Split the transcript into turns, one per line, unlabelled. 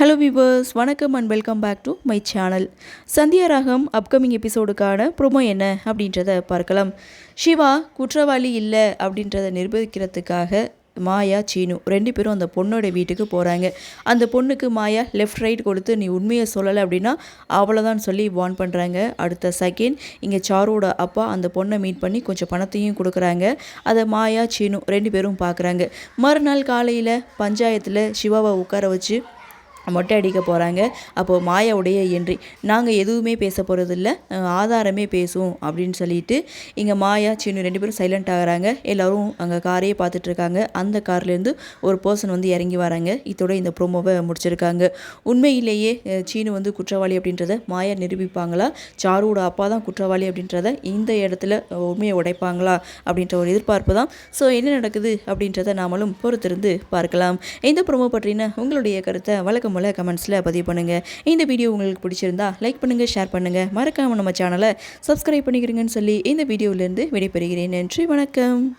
Hello viewers வணக்கம் and welcome back to my channel Sandhya Raagam upcoming எபிசோடுக்கான promo என்ன அப்படின்றத பார்க்கலாம். சிவா குற்றவாளி இல்லை அப்படின்றத நிரூபிக்கிறதுக்காக மாயா சீனு ரெண்டு பேரும் அந்த பொண்ணோட வீட்டுக்கு போகிறாங்க அந்த பொண்ணுக்கு மாயா லெஃப்ட் ரைட் கொடுத்து நீ உண்மையை சொல்லலை அப்படின்னா அவ்வளோதான் சொல்லி வார்ன் பண்ணுறாங்க அடுத்த செகண்ட் இங்கே சாரோட அப்பா அந்த பொண்ணை மீட் பண்ணி கொஞ்சம் பணத்தையும் கொடுக்குறாங்க. அதை மாயா சீனு ரெண்டு பேரும் பார்க்குறாங்க. மறுநாள் காலையில் பஞ்சாயத்தில் சிவாவை உட்கார வச்சு மொட்டை அடிக்க போகிறாங்க அப்போது மாயாவுடைய என்றி நாங்கள் எதுவுமே பேச போகிறதில்ல ஆதாரமே பேசும் அப்படின்னு சொல்லிட்டு இங்கே மாயா சீனு ரெண்டு பேரும் சைலண்ட் ஆகுறாங்க. எல்லோரும் அங்கே காரையே பார்த்துட்ருக்காங்க. அந்த கார்லேருந்து ஒரு பர்சன் வந்து இறங்கி வராங்க. இதோட இந்த ப்ரோமோவை முடிச்சிருக்காங்க. உண்மையிலேயே சீனு வந்து குற்றவாளி அப்படின்றத மாயா நிரூபிப்பாங்களா? சாருவோட அப்பா தான் குற்றவாளி அப்படின்றத இந்த இடத்துல உண்மையை உடைப்பாங்களா? அப்படின்ற ஒரு எதிர்பார்ப்பு தான். ஸோ என்ன நடக்குது அப்படின்றத நாமளும் பொறுத்திருந்து பார்க்கலாம். இந்த ப்ரோமோ பற்றின உங்களுடைய கருத்தை வழக்கம் போல் கமெண்ட்ஸில் பதிவு பண்ணுங்கள் இந்த வீடியோ உங்களுக்கு பிடிச்சிருந்தா லைக் பண்ணுங்கள் ஷேர் பண்ணுங்கள் மறக்காமல் நம்ம சேனலை சப்ஸ்கிரைப் பண்ணிக்கிறீங்கன்னு சொல்லி இந்த வீடியோவிலேருந்து விடைபெறுகிறேன். நன்றி வணக்கம்.